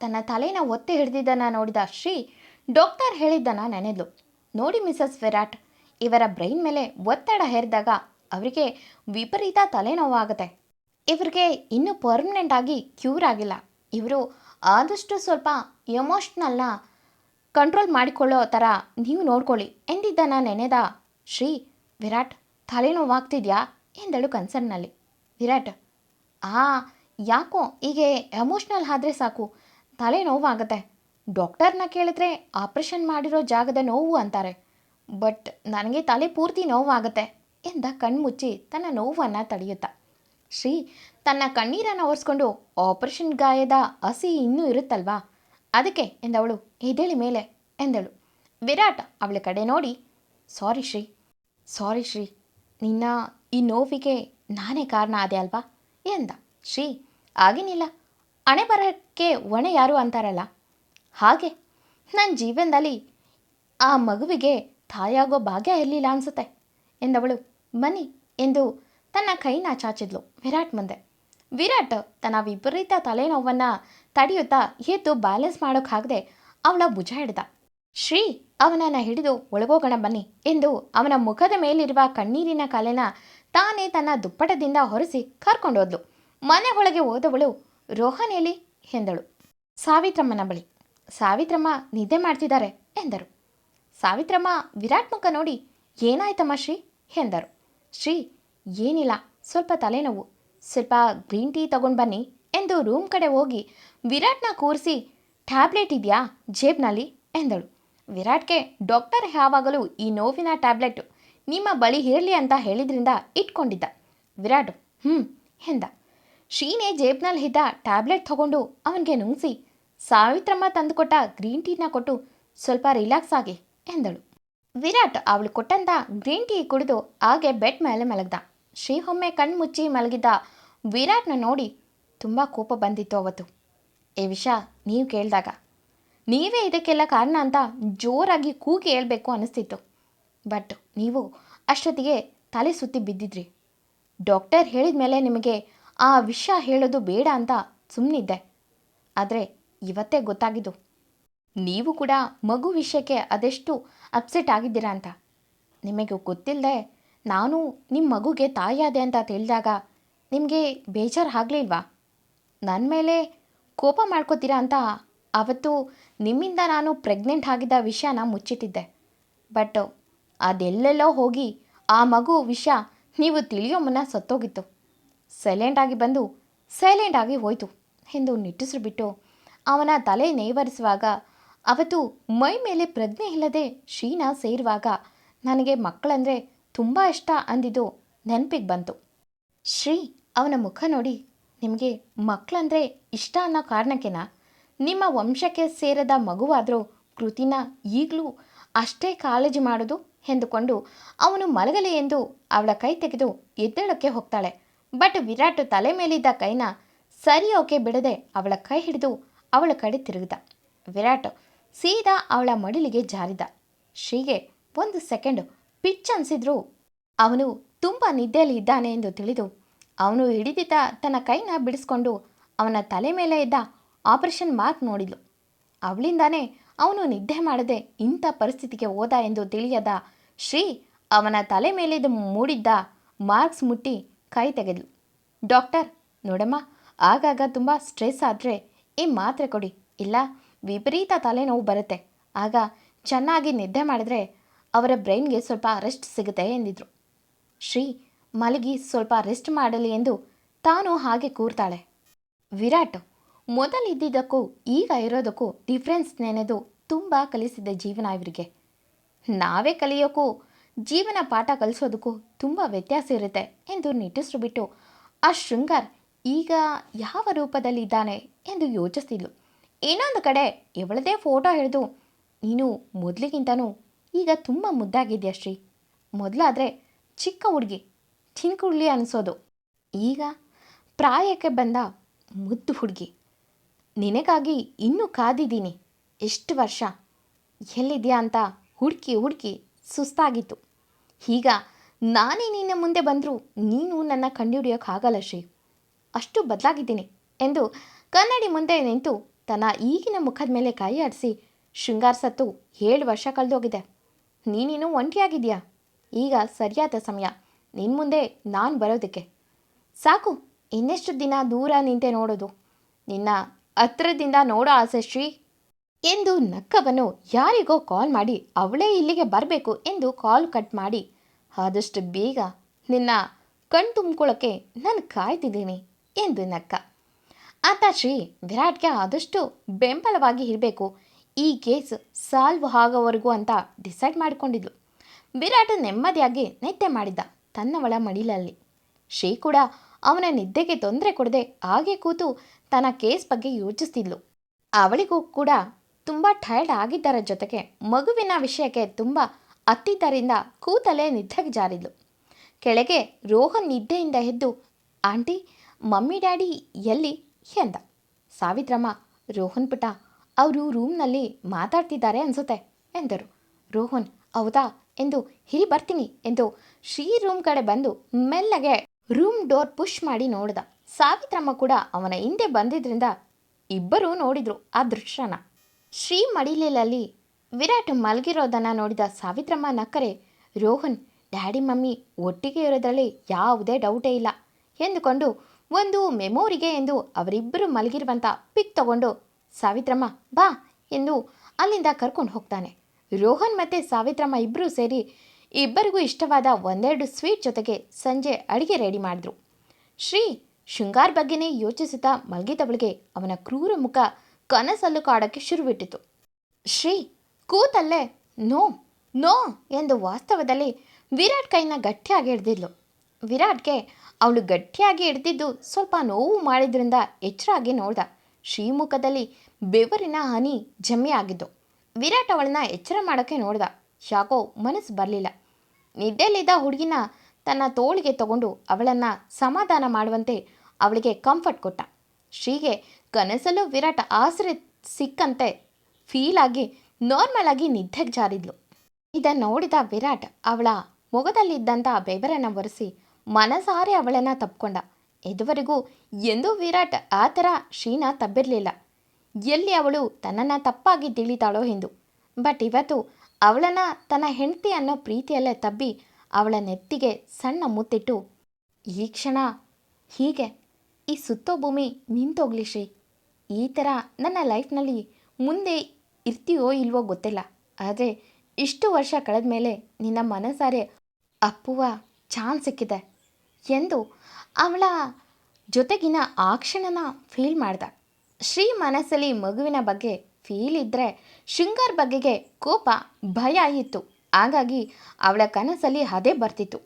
ತನ್ನ ತಲೆನ ಒತ್ತಿ ಹಿಡಿದಿದ್ದನ್ನು ನೋಡಿದ ಶ್ರೀ ಡಾಕ್ಟರ್ ಹೇಳಿದ್ದನ್ನ ನೆನೆದ್ಲು. ನೋಡಿ ಮಿಸಸ್ ವಿರಾಟ್, ಇವರ ಬ್ರೈನ್ ಮೇಲೆ ಒತ್ತಡ ಹೇರಿದಾಗ ಅವರಿಗೆ ವಿಪರೀತ ತಲೆನೋವಾಗುತ್ತೆ. ಇವರಿಗೆ ಇನ್ನೂ ಪರ್ಮನೆಂಟ್ ಆಗಿ ಕ್ಯೂರ್ ಆಗಿಲ್ಲ. ಇವರು ಆದಷ್ಟು ಸ್ವಲ್ಪ ಎಮೋಷ್ನಲ್ನ ಕಂಟ್ರೋಲ್ ಮಾಡಿಕೊಳ್ಳೋ ಥರ ನೀವು ನೋಡ್ಕೊಳ್ಳಿ ಎಂದಿದ್ದನ್ನು ನೆನೆದ ಶ್ರೀ ವಿರಾಟ್, ತಲೆನೋವಾಗ್ತಿದ್ಯಾ ಎಂದಳು ಕನ್ಸರ್ನಲ್ಲಿ ವಿರಾಟ್, ಆ, ಯಾಕೋ ಹೀಗೆ ಎಮೋಷ್ನಲ್ ಆದರೆ ಸಾಕು ತಲೆ ನೋವಾಗುತ್ತೆ ಡಾಕ್ಟರ್ನ ಕೇಳಿದ್ರೆ ಆಪ್ರೇಷನ್ ಮಾಡಿರೋ ಜಾಗದ ನೋವು ಅಂತಾರೆ. ಬಟ್ ನನಗೆ ತಲೆ ಪೂರ್ತಿ ನೋವಾಗುತ್ತೆ ಎಂದ ಕಣ್ಮುಚ್ಚಿ ತನ್ನ ನೋವನ್ನು ತಡೆಯುತ್ತಾ. ಶ್ರೀ, ತನ್ನ ಕಣ್ಣೀರನ್ನು ಒರೆಸ್ಕೊಂಡು ಆಪರೇಷನ್ ಗಾಯದ ಹಸಿ ಇನ್ನೂ ಇರುತ್ತಲ್ವಾ? ಅದಕ್ಕೆ ಎಂದವಳು ಎದೇಳಿ ಮೇಲೆ, ಎಂದಳು. ವಿರಾಟ್ ಅವಳ ಕಡೆ ನೋಡಿ, ಸಾರಿ ಶ್ರೀ ಸಾರಿ ಶ್ರೀ, ನಿನ್ನ ಈ ನೋವಿಗೆ ನಾನೇ ಕಾರಣ ಆದೆ ಅಲ್ವಾ? ಎಂದ. ಶ್ರೀ ಆಗೇನಿಲ್ಲ ಹಣೆ ಬರಕ್ಕೆ ಹೊಣೆ ಯಾರು ಅಂತಾರಲ್ಲ? ಹಾಗೆ ನನ್ನ ಜೀವನದಲ್ಲಿ ಆ ಮಗುವಿಗೆ ತಾಯಾಗೋ ಭಾಗ್ಯ ಇರಲಿಲ್ಲ ಅನಿಸುತ್ತೆ, ಎಂದವಳು ಬನ್ನಿ ಎಂದು ತನ್ನ ಕೈನ ಚಾಚಿದ್ಲು ವಿರಾಟ್ ಮುಂದೆ. ವಿರಾಟ್ ತನ್ನ ವಿಪರೀತ ತಲೆನೋವನ್ನು ತಡೆಯುತ್ತಾ ಎದ್ದು ಬ್ಯಾಲೆನ್ಸ್ ಮಾಡೋಕ್ಕಾಗದೆ ಅವಳ ಭುಜ ಹಿಡ್ದ. ಶ್ರೀ ಅವನನ್ನು ಹಿಡಿದು ಒಳಗೋಗೋಣ ಬನ್ನಿ ಎಂದು ಅವನ ಮುಖದ ಮೇಲಿರುವ ಕಣ್ಣೀರಿನ ಕಲೆನ ತಾನೇ ತನ್ನ ದುಪ್ಪಟದಿಂದ ಹೊರಿಸಿ ಕರ್ಕೊಂಡೋದ್ಲು. ಮನೆ ಒಳಗೆ ಹೋದವಳು ರೋಹನೇಲಿ ಎಂದಳು. ಸಾವಿತ್ರಮ್ಮನ ಬಳಿ. ಸಾವಿತ್ರಮ್ಮ ನಿದ್ದೆ ಮಾಡ್ತಿದ್ದಾರೆ ಎಂದರು. ಸಾವಿತ್ರಮ್ಮ ವಿರಾಟ್ ಮುಖ ನೋಡಿ ಏನಾಯ್ತಮ್ಮ ಶ್ರೀ ಎಂದರು. ಶ್ರೀ ಏನಿಲ್ಲ, ಸ್ವಲ್ಪ ತಲೆನೋವು. ಸ್ವಲ್ಪ ಗ್ರೀನ್ ಟೀ ತಗೊಂಡು ಬನ್ನಿ ಎಂದು ರೂಮ್ ಕಡೆ ಹೋಗಿ ವಿರಾಟ್ನ ಕೂರಿಸಿ ಟ್ಯಾಬ್ಲೆಟ್ ಇದೆಯಾ ಜೇಬ್ನಲ್ಲಿ ಎಂದಳು. ವಿರಾಟ್ಗೆ ಡಾಕ್ಟರ್ ಯಾವಾಗಲೂ ಈ ನೋವಿನ ಟ್ಯಾಬ್ಲೆಟ್ ನಿಮ್ಮ ಬಳಿ ಇರಲಿ ಅಂತ ಹೇಳಿದ್ರಿಂದ ಇಟ್ಕೊಂಡಿದ್ದ. ವಿರಾಟ್ ಹ್ಞೂ ಎಂದ. ಶೀನೆ ಜೇಬ್ನಲ್ಲಿ ಇದ್ದ ಟ್ಯಾಬ್ಲೆಟ್ ತಗೊಂಡು ಅವನಿಗೆ ನುಂಗಿಸಿ, ಸಾವಿತ್ರಮ್ಮ ತಂದುಕೊಟ್ಟ ಗ್ರೀನ್ ಟೀನ ಕೊಟ್ಟು ಸ್ವಲ್ಪ ರಿಲ್ಯಾಕ್ಸ್ ಆಗಿ ಎಂದಳು. ವಿರಾಟ್ ಅವಳು ಕೊಟ್ಟಂತ ಗ್ರೀನ್ ಟೀ ಕುಡಿದು ಹಾಗೆ ಬೆಡ್ ಮೇಲೆ ಮಲಗ್ದ. ಶ್ರೀ ಒಮ್ಮೆ ಕಣ್ಮುಚ್ಚಿ ಮಲಗಿದ್ದ ವಿರಾಟ್ನ ನೋಡಿ ತುಂಬ ಕೋಪ ಬಂದಿತ್ತು ಅವತ್ತು. ಈ ವಿಷ, ನೀವು ಕೇಳಿದಾಗ. ನೀವೇ ಇದಕ್ಕೆಲ್ಲ ಕಾರಣ ಅಂತ ಜೋರಾಗಿ ಕೂಗಿ ಹೇಳಬೇಕು ಅನಿಸ್ತಿತ್ತು. ಬಟ್ ನೀವು ಅಷ್ಟೊತ್ತಿಗೆ ತಲೆ ಸುತ್ತಿ ಬಿದ್ದಿದ್ರಿ. ಡಾಕ್ಟರ್ ಹೇಳಿದ ಮೇಲೆ ನಿಮಗೆ ಆ ವಿಷಯ ಹೇಳೋದು ಬೇಡ ಅಂತ ಸುಮ್ಮನಿದ್ದೆ ಆದರೆ ಇವತ್ತೇ ಗೊತ್ತಾಗಿದ್ದು. ನೀವು ಕೂಡ ಮಗು ವಿಷಯಕ್ಕೆ ಅದೆಷ್ಟು ಅಪ್ಸೆಟ್ ಆಗಿದ್ದೀರಾ ಅಂತ. ನಿಮಗೆ ಗೊತ್ತಿಲ್ಲದೆ ನಾನು ನಿಮ್ಮ ಮಗುಗೆ ತಾಯಿಯಾದೆ ಅಂತ ತಿಳಿದಾಗ ನಿಮಗೆ ಬೇಜಾರು ಆಗಲಿಲ್ವಾ ನನ್ನ ಮೇಲೆ ಕೋಪ ಮಾಡ್ಕೋತೀರಾ ಅಂತ ಅವತ್ತು ನಿಮ್ಮಿಂದ ನಾನು ಪ್ರೆಗ್ನೆಂಟ್ ಆಗಿದ್ದ ವಿಷಯನ ಮುಚ್ಚಿಟ್ಟಿದ್ದೆ. ಬಟ್ ಅದೆಲ್ಲೆಲ್ಲೋ ಹೋಗಿ ಆ ಮಗು ವಿಷಯ ನೀವು ತಿಳಿಯೋ ಮುನ್ನ ಸತ್ತೋಗಿತ್ತು. ಸೈಲೆಂಟಾಗಿ ಬಂದು ಸೈಲೆಂಟಾಗಿ ಹೋಯಿತು ಎಂದು ನಿಟ್ಟುಸಿರು ಬಿಟ್ಟು ಅವನ ತಲೆ ನೇವರಿಸುವಾಗ, ಅವತ್ತು ಮೈ ಮೇಲೆ ಪ್ರಜ್ಞೆ ಇಲ್ಲದೆ ಶೀನಾ ಸೇರುವಾಗ ನನಗೆ ಮಕ್ಕಳಂದರೆ ತುಂಬ ಇಷ್ಟ ಅಂದಿದ್ದು ನೆನಪಿಗೆ ಬಂತು. ಶ್ರೀ ಅವನ ಮುಖ ನೋಡಿ, ನಿಮಗೆ ಮಕ್ಕಳಂದರೆ ಇಷ್ಟ ಅನ್ನೋ ಕಾರಣಕ್ಕೆನಾ? ನಿಮ್ಮ ವಂಶಕ್ಕೆ ಸೇರದ ಮಗುವಾದರೂ ಕೃತಿನ ಈಗಲೂ ಅಷ್ಟೇ ಕಾಳಜಿ ಮಾಡೋದು ಎಂದುಕೊಂಡು ಅವನು ಮಲಗಲಿ ಎಂದು ಅವಳ ಕೈ ತೆಗೆದು ಎದ್ದೇಳಕ್ಕೆ ಹೋಗ್ತಾಳೆ. ಬಟ್ ವಿರಾಟ್ ತಲೆ ಮೇಲಿದ್ದ ಕೈನ ಸರಿಯೋಕೆ ಬಿಡದೆ ಅವಳ ಕೈ ಹಿಡಿದು ಅವಳ ಕಡೆ ತಿರುಗಿದ. ವಿರಾಟ್ ಸೀದಾ ಅವಳ ಮಡಿಲಿಗೆ ಜಾರಿದ. ಶ್ರೀಗೆ ಒಂದು ಸೆಕೆಂಡ್ ಪಿಚ್ ಅನಿಸಿದ್ರು. ಅವನು ತುಂಬ ನಿದ್ದೆಯಲ್ಲಿ ಇದ್ದಾನೆ ಎಂದು ತಿಳಿದು ಅವನು ಹಿಡಿದಿದ್ದ ತನ್ನ ಕೈನ ಬಿಡಿಸ್ಕೊಂಡು ಅವನ ತಲೆ ಮೇಲೆ ಇದ್ದ ಆಪರೇಷನ್ ಮಾರ್ಕ್ ನೋಡಿದ್ಲು. ಅವಳಿಂದಾನೇ ಅವನು ನಿದ್ದೆ ಮಾಡದೆ ಇಂಥ ಪರಿಸ್ಥಿತಿಗೆ ಹೋದ ಎಂದು ತಿಳಿಯದ ಶ್ರೀ ಅವನ ತಲೆ ಮೇಲೆ ಮೂಡಿದ್ದ ಮಾರ್ಕ್ಸ್ ಮುಟ್ಟಿ ಕೈ ತೆಗೆದ್ಲು. ಡಾಕ್ಟರ್, ನೋಡಮ್ಮ, ಆಗಾಗ ತುಂಬ ಸ್ಟ್ರೆಸ್ ಆದರೆ ಈ ಮಾತ್ರೆ ಕೊಡಿ. ಇಲ್ಲ, ವಿಪರೀತ ತಲೆನೋವು ಬರುತ್ತೆ. ಆಗ ಚೆನ್ನಾಗಿ ನಿದ್ದೆ ಮಾಡಿದ್ರೆ ಅವರ ಬ್ರೈನ್ಗೆ ಸ್ವಲ್ಪ ರೆಸ್ಟ್ ಸಿಗುತ್ತೆ ಎಂದಿದ್ರು. ಶ್ರೀ, ಮಲಗಿ ಸ್ವಲ್ಪ ರೆಸ್ಟ್ ಮಾಡಲಿ ಎಂದು ತಾನು ಹಾಗೆ ಕೂರ್ತಾಳೆ. ವಿರಾಟ್, ಮೊದಲಿದ್ದಿದ್ದಕ್ಕೂ ಈಗ ಇರೋದಕ್ಕೂ ಡಿಫ್ರೆನ್ಸ್ ನೆನೆದು ತುಂಬ ಕಲಿಸಿದ ಜೀವನ ಇವರಿಗೆ. ನಾವೇ ಕಲಿಯೋಕ್ಕೂ ಜೀವನ ಪಾಠ ಕಲಿಸೋದಕ್ಕೂ ತುಂಬ ವ್ಯತ್ಯಾಸ ಇರುತ್ತೆ ಎಂದು ನಿಟ್ಟುಸಿರು ಬಿಟ್ಟು ಆ ಶೃಂಗಾರ್ ಈಗ ಯಾವ ರೂಪದಲ್ಲಿ ಇದ್ದಾನೆ ಎಂದು ಯೋಚಿಸ್ತಿದ್ಲು. ಇನ್ನೊಂದು ಕಡೆ ಇವಳದೇ ಫೋಟೋ ಹಿಡಿದು, ನೀನು ಮೊದಲಿಗಿಂತನೂ ಈಗ ತುಂಬ ಮುದ್ದಾಗಿದ್ಯಾ ಶ್ರೀ? ಮೊದಲಾದರೆ ಚಿಕ್ಕ ಹುಡುಗಿ ಚಿನ್ಕುಡ್ಲಿ ಅನಿಸೋದು. ಈಗ ಪ್ರಾಯಕ್ಕೆ ಬಂದ ಮುದ್ದು ಹುಡುಗಿ. ನಿನಗಾಗಿ ಇನ್ನೂ ಕಾದಿದ್ದೀನಿ. ಎಷ್ಟು ವರ್ಷ? ಎಲ್ಲಿದೆಯಾ ಅಂತ ಹುಡುಕಿ ಹುಡುಕಿ ಸುಸ್ತಾಗಿತ್ತು. ಈಗ ನಾನೇ ನಿನ್ನ ಮುಂದೆ ಬಂದರೂ ನೀನು ನನ್ನ ಕಂಡುಹಿಡಿಯೋಕ್ಕಾಗಲ್ಲ ಶ್ರೀ. ಅಷ್ಟು ಬದಲಾಗಿದ್ದೀನಿ ಎಂದು ಕನ್ನಡಿ ಮುಂದೆ ನಿಂತು ತನ್ನ ಈಗಿನ ಮುಖದ ಮೇಲೆ ಕೈ ಆಡಿಸಿ ಶೃಂಗಾರಿಸತ್ತು ಏಳು ವರ್ಷ ಕಳೆದೋಗಿದೆ. ನೀನಿನ್ನೂ ಒಂಟಿಯಾಗಿದೆಯಾ ಈಗ ಸರಿಯಾದ ಸಮಯ. ನಿನ್ನ ಮುಂದೆ ನಾನು ಬರೋದಕ್ಕೆ. ಸಾಕು, ಇನ್ನೆಷ್ಟು ದಿನ ದೂರ ನಿಂತೆ ನೋಡೋದು. ನಿನ್ನ ಹತ್ರದಿಂದ ನೋಡೋ ಆಸೆ ಶ್ರೀ ಎಂದು ನಕ್ಕವನು ಯಾರಿಗೋ ಕಾಲ್ ಮಾಡಿ ಅವಳೇ ಇಲ್ಲಿಗೆ ಬರಬೇಕು ಎಂದು ಕಾಲ್ ಕಟ್ ಮಾಡಿ, ಆದಷ್ಟು ಬೇಗ ನಿನ್ನ ಕಣ್ ತುಂಬ್ಕೊಳ್ಳೋಕ್ಕೆ ನಾನು ಕಾಯ್ತಿದ್ದೀನಿ ಎಂದು ನಕ್ಕ. ಆತ ಶ್ರೀ ವಿರಾಟ್ಗೆ ಆದಷ್ಟು ಬೆಂಬಲವಾಗಿ ಇರಬೇಕು, ಈ ಕೇಸ್ ಸಾಲ್ವ್ ಆಗೋವರೆಗೂ ಅಂತ ಡಿಸೈಡ್ ಮಾಡಿಕೊಂಡಿದ್ಲು. ವಿರಾಟ್ ನೆಮ್ಮದಿಯಾಗಿ ನಿದ್ದೆ ಮಾಡಿದ್ದ ತನ್ನವಳ ಮಡಿಲಲ್ಲಿ. ಶ್ರೀ ಕೂಡ ಅವನ ನಿದ್ದೆಗೆ ತೊಂದರೆ ಕೊಡದೆ ಹಾಗೆ ಕೂತು ತನ್ನ ಕೇಸ್ ಬಗ್ಗೆ ಯೋಚಿಸ್ತಿದ್ಲು. ಅವಳಿಗೂ ಕೂಡ ತುಂಬ ಟಯರ್ಡ್ ಆಗಿದ್ದರ ಜೊತೆಗೆ ಮಗುವಿನ ವಿಷಯಕ್ಕೆ ತುಂಬ ಅತ್ತಿದ್ದರಿಂದ ಕೂತಲೇ ನಿದ್ದೆಗೆ ಜಾರಿದ್ಲು. ಕೆಳಗೆ ರೋಹನ್ ನಿದ್ದೆಯಿಂದ ಎದ್ದು, ಆಂಟಿ, ಮಮ್ಮಿ, ಡ್ಯಾಡಿ ಎಲ್ಲಿ? ಎಂದ. ಸಾವಿತ್ರಮ್ಮ, ರೋಹನ್ ಪುಟ, ಅವರು ರೂಮ್ನಲ್ಲಿ ಮಾತಾಡ್ತಿದ್ದಾರೆ ಅನ್ಸುತ್ತೆ, ಎಂದರು. ರೋಹನ್, ಹೌದಾ? ಎಂದು ಹಿರಿ ಬರ್ತೀನಿ ಎಂದು ಶ್ರೀ ರೂಮ್ ಕಡೆ ಬಂದು ಮೆಲ್ಲಗೆ ರೂಮ್ ಡೋರ್ ಪುಷ್ ಮಾಡಿ ನೋಡ್ದ. ಸಾವಿತ್ರಮ್ಮ ಕೂಡ ಅವನ ಹಿಂದೆ ಬಂದಿದ್ದರಿಂದ ಇಬ್ಬರೂ ನೋಡಿದ್ರು ಆ ದೃಶ್ಯನ. ಶ್ರೀ ಮಡಿಲಲ್ಲಿ ವಿರಾಟ್ ಮಲಗಿರೋದನ್ನು ನೋಡಿದ ಸಾವಿತ್ರಮ್ಮ ನಕ್ಕರೆ, ರೋಹನ್, ಡ್ಯಾಡಿ, ಮಮ್ಮಿ ಒಟ್ಟಿಗೆ ಇರೋದರಲ್ಲಿ ಯಾವುದೇ ಡೌಟೇ ಇಲ್ಲ ಎಂದುಕೊಂಡು ಒಂದು ಮೆಮೊರಿಗೆ ಎಂದು ಅವರಿಬ್ಬರು ಮಲಗಿರುವಂಥ ಪಿಕ್ ತಗೊಂಡು, ಸಾವಿತ್ರಮ್ಮ, ಬಾ ಎಂದು ಅಲ್ಲಿಂದ ಕರ್ಕೊಂಡು ಹೋಗ್ತಾನೆ. ರೋಹನ್ ಮತ್ತು ಸಾವಿತ್ರಮ್ಮ ಇಬ್ಬರೂ ಸೇರಿ ಇಬ್ಬರಿಗೂ ಇಷ್ಟವಾದ ಒಂದೆರಡು ಸ್ವೀಟ್ ಜೊತೆಗೆ ಸಂಜೆ ಅಡುಗೆ ರೆಡಿ ಮಾಡಿದ್ರು. ಶ್ರೀ ಶೃಂಗಾರ್ ಬಗ್ಗೆನೇ ಯೋಚಿಸುತ್ತಾ ಮಲಗಿದವಳಿಗೆ ಅವನ ಕ್ರೂರ ಮುಖ ಕನಸಲ್ಲೂ ಕಾಡೋಕ್ಕೆ ಶುರುಬಿಟ್ಟಿತು ಶ್ರೀ, ಕೂತಲ್ಲೇ, ನೋ ನೋ ಎಂದು ವಾಸ್ತವದಲ್ಲಿ ವಿರಾಟ್ ಕೈನ ಗಟ್ಟಿಯಾಗಿ ಹಿಡ್ದಿದ್ಲು. ವಿರಾಟ್ಗೆ ಅವಳು ಗಟ್ಟಿಯಾಗಿ ಹಿಡ್ದಿದ್ದು ಸ್ವಲ್ಪ ನೋವು ಮಾಡಿದ್ರಿಂದ ಎಚ್ಚರಾಗಿ ನೋಡ್ದ. ಶ್ರೀಮುಖದಲ್ಲಿ ಬೆವರಿನ ಹನಿ ಜಮ್ಮಿ ಆಗಿದ್ದು ವಿರಾಟ್ ಅವಳನ್ನ ಎಚ್ಚರ ಮಾಡೋಕ್ಕೆ ನೋಡ್ದ. ಯಾಕೋ ಮನಸ್ಸು ಬರಲಿಲ್ಲ. ನಿದ್ದೆಯಲ್ಲಿದ್ದ ಹುಡುಗಿನ ತನ್ನ ತೋಳಿಗೆ ತಗೊಂಡು ಅವಳನ್ನು ಸಮಾಧಾನ ಮಾಡುವಂತೆ ಅವಳಿಗೆ ಕಂಫರ್ಟ್ ಕೊಟ್ಟ. ಶ್ರೀಗೆ ಕನಸಲ್ಲೂ ವಿರಾಟ್ ಆಸರೆ ಸಿಕ್ಕಂತೆ ಫೀಲ್ ಆಗಿ ನಾರ್ಮಲ್ ಆಗಿ ನಿದ್ದೆಗೆ ಜಾರಿದ್ಲು. ಇದನ್ನು ನೋಡಿದ ವಿರಾಟ್ ಅವಳ ಮೊಗದಲ್ಲಿದ್ದಂಥ ಬೆವರನ್ನು ಒರೆಸಿ ಮನಸಾರೆ ಅವಳನ್ನು ತಪ್ಕೊಂಡ. ಇದುವರೆಗೂ ಎಂದೂ ವಿರಾಟ್ ಆ ಥರ ಶೀನ ತಬ್ಬಿರಲಿಲ್ಲ. ಎಲ್ಲಿ ಅವಳು ತನ್ನನ್ನು ತಪ್ಪಾಗಿ ತಿಳಿತಾಳೋ ಎಂದು. ಬಟ್ ಇವತ್ತು ಅವಳನ್ನು ತನ್ನ ಹೆಂಡತಿ ಅನ್ನೋ ಪ್ರೀತಿಯಲ್ಲೇ ತಬ್ಬಿ ಅವಳ ನೆತ್ತಿಗೆ ಸಣ್ಣ ಮುತ್ತಿಟ್ಟು, ಈ ಕ್ಷಣ ಹೀಗೆ, ಈ ಸುತ್ತೋ ಭೂಮಿ ನಿಂತೋಗ್ಲಿ ಶ್ರೀ. ಈ ಥರ ನನ್ನ ಲೈಫ್ನಲ್ಲಿ ಮುಂದೆ ಇರ್ತೀಯೋ ಇಲ್ವೋ ಗೊತ್ತಿಲ್ಲ. ಆದರೆ ಇಷ್ಟು ವರ್ಷ ಕಳೆದ ಮೇಲೆ ನಿನ್ನ ಮನಸಾರೆ ಅಪ್ಪುವ ಚಾನ್ಸ್ ಸಿಕ್ಕಿದೆ ಎಂದು ಅವಳ ಜೊತೆಗಿನ ಆ ಕ್ಷಣನ ಫೀಲ್ ಮಾಡ್ದ. ಶ್ರೀ ಮನಸ್ಸಲ್ಲಿ ಮಗುವಿನ ಬಗ್ಗೆ ಫೀಲ್ ಇದ್ದರೆ ಶೃಂಗಾರ್ ಬಗೆಗೆ ಕೋಪ, ಭಯ ಇತ್ತು. ಹಾಗಾಗಿ ಅವಳ ಕನಸಲ್ಲಿ ಅದೇ ಬರ್ತಿತ್ತು.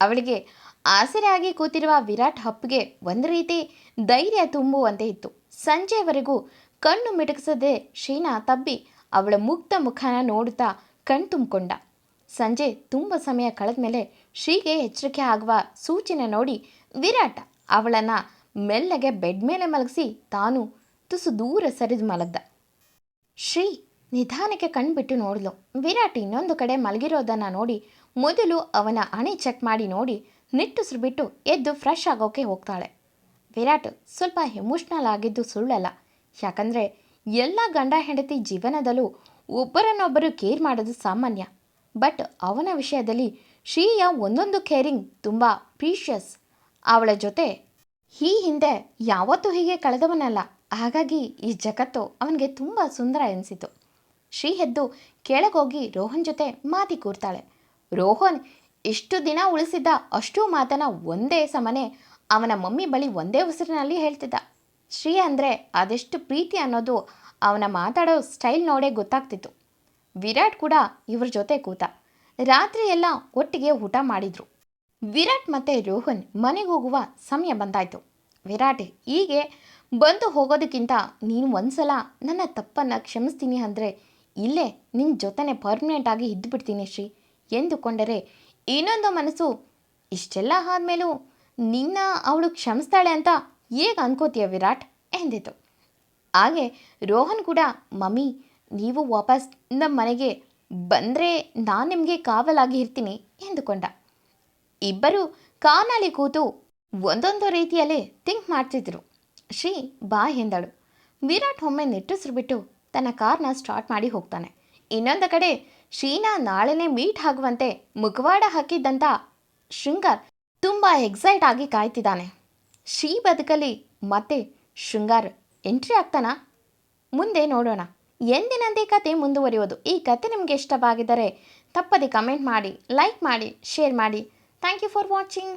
ಅವಳಿಗೆ ಆಸರೆಯಾಗಿ ಕೂತಿರುವ ವಿರಾಟ್ ಹಪ್ಪಿಗೆ ಒಂದು ರೀತಿ ಧೈರ್ಯ ತುಂಬುವಂತೆ ಇತ್ತು. ಸಂಜೆವರೆಗೂ ಕಣ್ಣು ಮಿಟುಕಿಸದೆ ಶೀನಾ ತಬ್ಬಿ ಅವಳ ಮುಗ್ಧ ಮುಖನ ನೋಡುತ್ತಾ ಕಣ್ ತುಂಬಿಕೊಂಡ. ಸಂಜೆ ತುಂಬ ಸಮಯ ಕಳೆದ ಮೇಲೆ ಶ್ರೀಗೆ ಎಚ್ಚರಿಕೆ ಆಗುವ ಸೂಚನೆ ನೋಡಿ ವಿರಾಟ್ ಅವಳನ್ನು ಮೆಲ್ಲಗೆ ಬೆಡ್ ಮೇಲೆ ಮಲಗಿಸಿ ತಾನು ತುಸು ದೂರ ಸರಿದು ಮಲಗ್ದ. ಶ್ರೀ ನಿಧಾನಕ್ಕೆ ಕಣ್ಬಿಟ್ಟು ನೋಡ್ಲು. ವಿರಾಟ್ ಇನ್ನೊಂದು ಕಡೆ ಮಲಗಿರೋದನ್ನು ನೋಡಿ ಮೊದಲು ಅವನ ಹಣೆ ಚೆಕ್ ಮಾಡಿ ನೋಡಿ ನಿಟ್ಟುಸಿರು ಬಿಟ್ಟು ಎದ್ದು ಫ್ರೆಶ್ ಆಗೋಕೆ ಹೋಗ್ತಾಳೆ. ವಿರಾಟ್ ಸ್ವಲ್ಪ ಎಮೋಷ್ನಲ್ ಆಗಿದ್ದು ಸುಳ್ಳಲ್ಲ. ಯಾಕಂದರೆ ಎಲ್ಲ ಗಂಡ ಹೆಂಡತಿ ಜೀವನದಲ್ಲೂ ಒಬ್ಬರನ್ನೊಬ್ಬರು ಕೇರ್ ಮಾಡೋದು ಸಾಮಾನ್ಯ. ಬಟ್ ಅವನ ವಿಷಯದಲ್ಲಿ ಶ್ರೀಯ ಒಂದೊಂದು ಕೇರಿಂಗ್ ತುಂಬ ಪ್ರೀಷಿಯಸ್ ಅವಳ ಜೊತೆ ಈ ಹಿಂದೆ ಯಾವತ್ತೂ ಹೀಗೆ ಕಳೆದವನಲ್ಲ. ಹಾಗಾಗಿ ಈ ಜಗತ್ತು ಅವನಿಗೆ ತುಂಬ ಸುಂದರ ಎನಿಸಿತು. ಶ್ರೀ ಎದ್ದು ಕೆಳಗೋಗಿ ರೋಹನ್ ಜೊತೆ ಮಾತಿ ಕೂರ್ತಾಳೆ. ರೋಹನ್, ಇಷ್ಟು ದಿನ ಉಳಿಸಿದ್ದ ಅಷ್ಟು ಮಾತನ್ನ ಒಂದೇ ಸಮನೆ ಅವನ ಮಮ್ಮಿ ಬಳಿ ಒಂದೇ ಉಸಿರಿನಲ್ಲಿ ಹೇಳ್ತಿದ್ದ, ಶ್ರೀ ಅಂದರೆ ಅದೆಷ್ಟು ಪ್ರೀತಿ ಅನ್ನೋದು ಅವನ ಮಾತಾಡೋ ಸ್ಟೈಲ್ ನೋಡೇ ಗೊತ್ತಾಗ್ತಿತ್ತು. ವಿರಾಟ್ ಕೂಡ ಇವ್ರ ಜೊತೆ ಕೂತ ರಾತ್ರಿ ಎಲ್ಲ ಒಟ್ಟಿಗೆ ಊಟ ಮಾಡಿದ್ರು. ವಿರಾಟ್ ಮತ್ತು ರೋಹನ್ ಮನೆಗೆ ಹೋಗುವ ಸಮಯ ಬಂದಾಯಿತು. ವಿರಾಟ್, ಹೀಗೆ ಬಂದು ಹೋಗೋದಕ್ಕಿಂತ ನೀನು ಒಂದ್ಸಲ ನನ್ನ ತಪ್ಪನ್ನು ಕ್ಷಮಿಸ್ತೀನಿ ಅಂದರೆ ಇಲ್ಲೇ ನಿನ್ನ ಜೊತೆನೆ ಪರ್ಮನೆಂಟ್ ಆಗಿ ಇದ್ದುಬಿಡ್ತೀನಿ ಶ್ರೀ. ಎಂದುಕೊಂಡರೆ ಇನ್ನೊಂದು ಮನಸ್ಸು, ಇಷ್ಟೆಲ್ಲ ಆದಮೇಲೂ ನಿನ್ನ ಅವಳು ಕ್ಷಮಿಸ್ತಾಳೆ ಅಂತ ಹೇಗೆ ಅನ್ಕೋತೀಯ ವಿರಾಟ್? ಎಂದಿತು. ಹಾಗೆ ರೋಹನ್ ಕೂಡ, ಮಮ್ಮಿ, ನೀವು ವಾಪಸ್ ನಮ್ಮ ಮನೆಗೆ ಬಂದರೆ ನಾನು ನಿಮಗೆ ಕಾವಲಾಗಿ ಇರ್ತೀನಿ ಎಂದುಕೊಂಡ. ಇಬ್ಬರು ಕಾನಲ್ಲಿ ಕೂತು ಒಂದೊಂದು ರೀತಿಯಲ್ಲಿ ಥಿಂಕ್ ಮಾಡ್ತಿದ್ರು. ಶ್ರೀ ಬಾ ಎಂದಳು. ವಿರಾಟ್ ಒಮ್ಮೆ ನಿಟ್ಟುಸಿರು ಬಿಟ್ಟು ತನ್ನ ಕಾರ್ನ ಸ್ಟಾರ್ಟ್ ಮಾಡಿ ಹೋಗ್ತಾನೆ. ಇನ್ನೊಂದು ಕಡೆ ಶ್ರೀನಾ ನಾಳೆನೇ ಮೀಟ್ ಆಗುವಂತೆ ಮುಖವಾಡ ಹಾಕಿದ್ದಂಥ ಶೃಂಗಾರ್ ತುಂಬ ಎಕ್ಸೈಟ್ ಆಗಿ ಕಾಯ್ತಿದ್ದಾನೆ. ಶ್ರೀ ಬದುಕಲ್ಲಿ ಮತ್ತೆ ಶೃಂಗಾರ್ ಎಂಟ್ರಿ ಆಗ್ತಾನಾ? ಮುಂದೆ ನೋಡೋಣ. ಎಂದಿನಂದೇ ಕತೆ ಮುಂದುವರಿಯೋದು. ಈ ಕತೆ ನಿಮಗೆ ಇಷ್ಟವಾಗಿದ್ದರೆ ತಪ್ಪದೆ ಕಮೆಂಟ್ ಮಾಡಿ ಲೈಕ್ ಮಾಡಿ ಶೇರ್ ಮಾಡಿ. Thank you for watching